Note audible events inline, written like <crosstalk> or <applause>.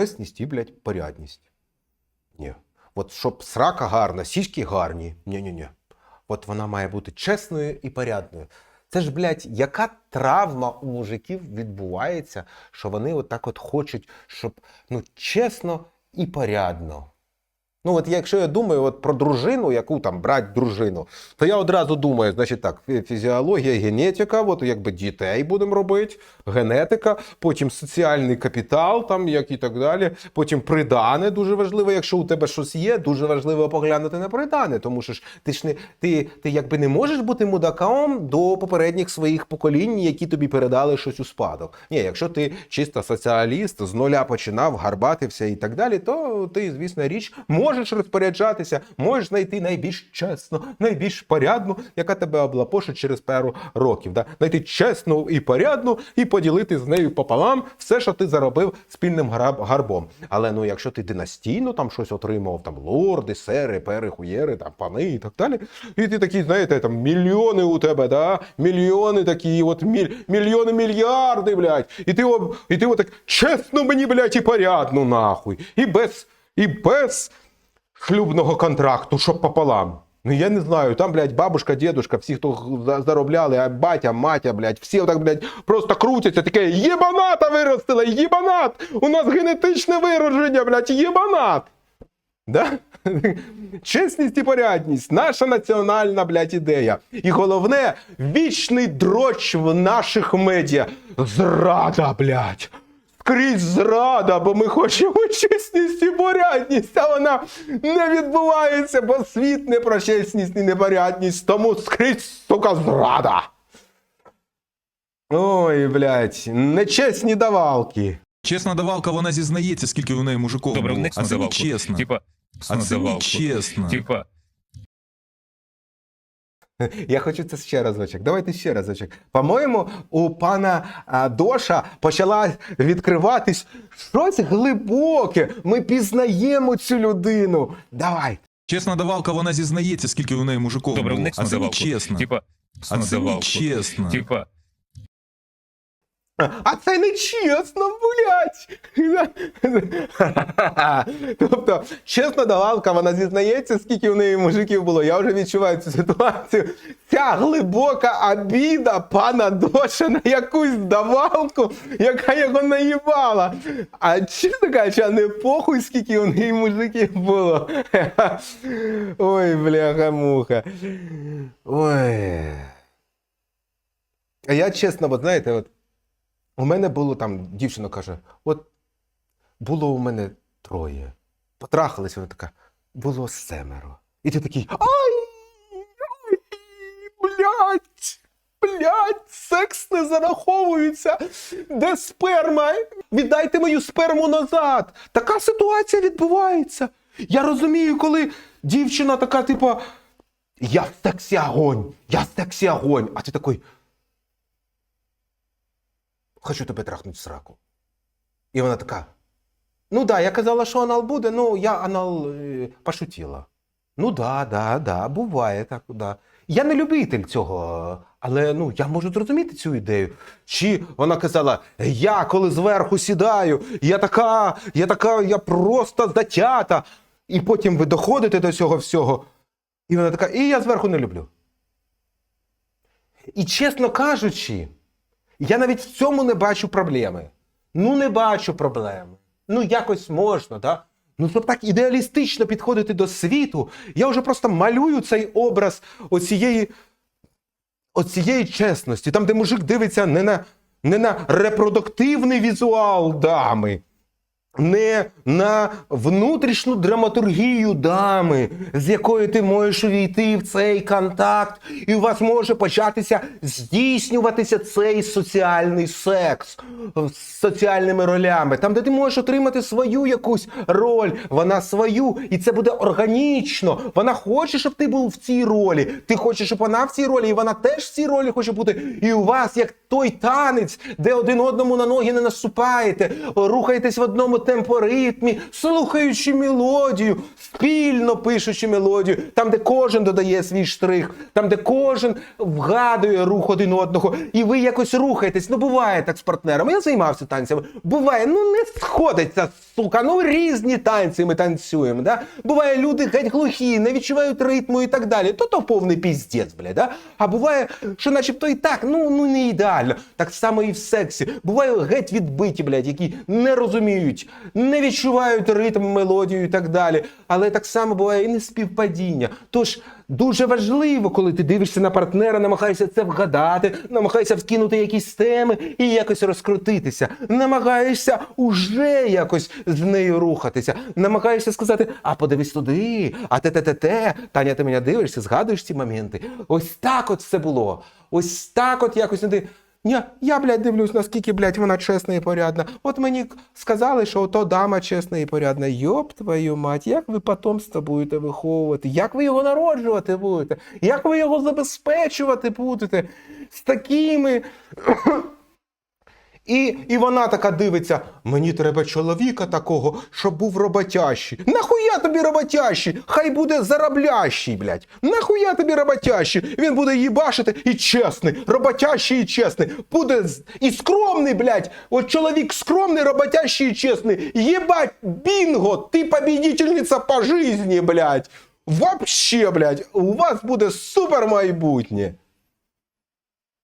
чесність і, блядь, порядність. Ні. От щоб срака гарна, сіськи гарні. Ні-ні-ні. От вона має бути чесною і порядною. Це ж, блядь, яка травма у мужиків відбувається, що вони отак от хочуть, щоб ну, чесно і порядно. Ну, от якщо я думаю от про дружину, яку там брати дружину, то я одразу думаю, значить так, фізіологія, генетика, от якби дітей будемо робити, генетика, потім соціальний капітал, там як і так далі. Потім придане дуже важливо, якщо у тебе щось є, дуже важливо поглянути на придане, тому що ж ти ж не ти, ти якби не можеш бути мудаком до попередніх своїх поколінь, які тобі передали щось у спадок. Ні, якщо ти чисто соціаліст, з нуля починав, гарбатився і так далі, то ти, звісно, річ можеш розпоряджатися, можеш знайти найбільш чесну, найбільш порядну, яка тебе облапошить через пару років. Да? Знайти чесну і порядну і поділити з нею пополам все, що ти заробив спільним гарбом. Але ну, якщо ти династійно там щось отримав, там лорди, сери, пери, хуєри, там пани і так далі, і ти такий, знаєте, там мільйони у тебе, да? мільйони такі, от міль, мільйони, мільярди, блядь. І ти, і ти отак чесно мені, блядь, і порядну нахуй. І без, і без шлюбного контракту, щоб пополам. Ну я не знаю, там, блядь, бабушка, дедушка, всі, хто заробляли, а батя, матя, блядь, всі отак, блядь, просто крутяться, таке єбаната виростила, єбанат! У нас генетичне виродження, блядь, єбанат! Да? <laughs> Чесність і порядність, наша національна, блядь, ідея. І головне, вічний дроч в наших медіа. Зрада, блядь. Скрізь зрада, бо ми хочемо чесність і порядність, а вона не відбувається, бо світ не про чесність і непорядність, тому скрізь, сука, зрада. Ой, блядь, нечесні давалки. Чесна давалка, вона зізнається, скільки у неї мужиков Добре, було. в них А це не чесно. Типа, А це не чесно. Типа, <laughs> Я хочу це ще разочок. Давайте ще разочок. По-моєму, у пана а, Доша почала відкриватись щось глибоке. Ми пізнаємо цю людину. Давай. Чесна давалка, вона зізнається, скільки у неї мужиков добре, в було. них А це не чесно. Типа, А це не чесно. Типа, А це не чесно, блядь. <laughs> Тобто, чесна давалка, вона зізнається, скільки у неї мужиків було. Я вже відчуваю цю ситуацію. Ця глибока обіда пана Доша на якусь давалку, яка його наїбала. А чесно кажучи, а не похуй, скільки у неї мужиків було. <laughs> Ой, бляха-муха. Ой. А я чесно, от знаєте, от. У мене було там, дівчина каже: от було у мене троє. Потрахались, вона така, було семеро. І ти такий. Ай! Ай! Блять! Блять! Секс не зараховується! Де сперма? Віддайте мою сперму назад! Така ситуація відбувається. Я розумію, коли дівчина така, типа, я в сексі огонь, я в сексі огонь. А ти такий. Хочу тебе трахнути в сраку. І вона така. Ну да, я казала, що анал буде, ну я анал е, пошутила. Ну да, да, да, буває так, да. Я не любитель цього, але ну я можу зрозуміти цю ідею. Чи вона казала, я коли зверху сідаю, я така, я така, я просто затята. І потім ви доходите до цього всього. І вона така, і я зверху не люблю. І чесно кажучи, я навіть в цьому не бачу проблеми. Ну, не бачу проблеми. Ну, якось можна, да? Ну, щоб так ідеалістично підходити до світу, я вже просто малюю цей образ оцієї, оцієї чесності, там, де мужик дивиться не на, не на репродуктивний візуал дами, не на внутрішню драматургію дами, з якою ти можеш увійти в цей контакт, і у вас може початися здійснюватися цей соціальний секс з соціальними ролями, там, де ти можеш отримати свою якусь роль, вона свою, і це буде органічно. Вона хоче, щоб ти був в цій ролі. Ти хочеш, щоб вона в цій ролі, і вона теж в цій ролі хоче бути. І у вас як той танець, де один одному на ноги не наступаєте, рухаєтесь в одному темпоритмі, слухаючи мелодію, спільно пишучи мелодію, там, де кожен додає свій штрих, там, де кожен вгадує рух один одного, і ви якось рухаєтесь. Ну, буває так з партнером. Я займався танцями. Буває, ну не сходиться, сука, ну різні танці ми танцюємо. Да? Буває, люди геть глухі, не відчувають ритму і так далі. То то повний піздець, бля, да? А буває, що начебто і так, ну, ну не ідеально. Так само і в сексі. Буває геть відбиті, блядь, які не розуміють, не відчувають ритм, мелодію і так далі. Але так само буває і неспівпадіння. Тож дуже важливо, коли ти дивишся на партнера, намагаєшся це вгадати, намагаєшся вкинути якісь теми і якось розкрутитися. Намагаєшся уже якось з нею рухатися. Намагаєшся сказати: а подивись туди, а те те те те Таня, ти мене дивишся, згадуєш ці моменти. Ось так от все було. Ось так от якось не ти. Ні, я, блядь, дивлюсь, наскільки, блядь, вона чесна і порядна. От мені сказали, що ото дама чесна і порядна. Йоп твою мать, як ви потомство будете виховувати? Як ви його народжувати будете? Як ви його забезпечувати будете? З такими. І, і вона така дивиться: мені треба чоловіка такого, щоб був роботящий. Нахуя тобі роботящий? Хай буде зароблящий, блядь. Нахуя тобі роботящий? Він буде їбашити і чесний, роботящий і чесний. Буде і скромний, блядь. От чоловік скромний, роботящий і чесний. Єбать, бінго, ти победительниця по житті, блядь. Вообще, блядь, у вас буде супер майбутнє.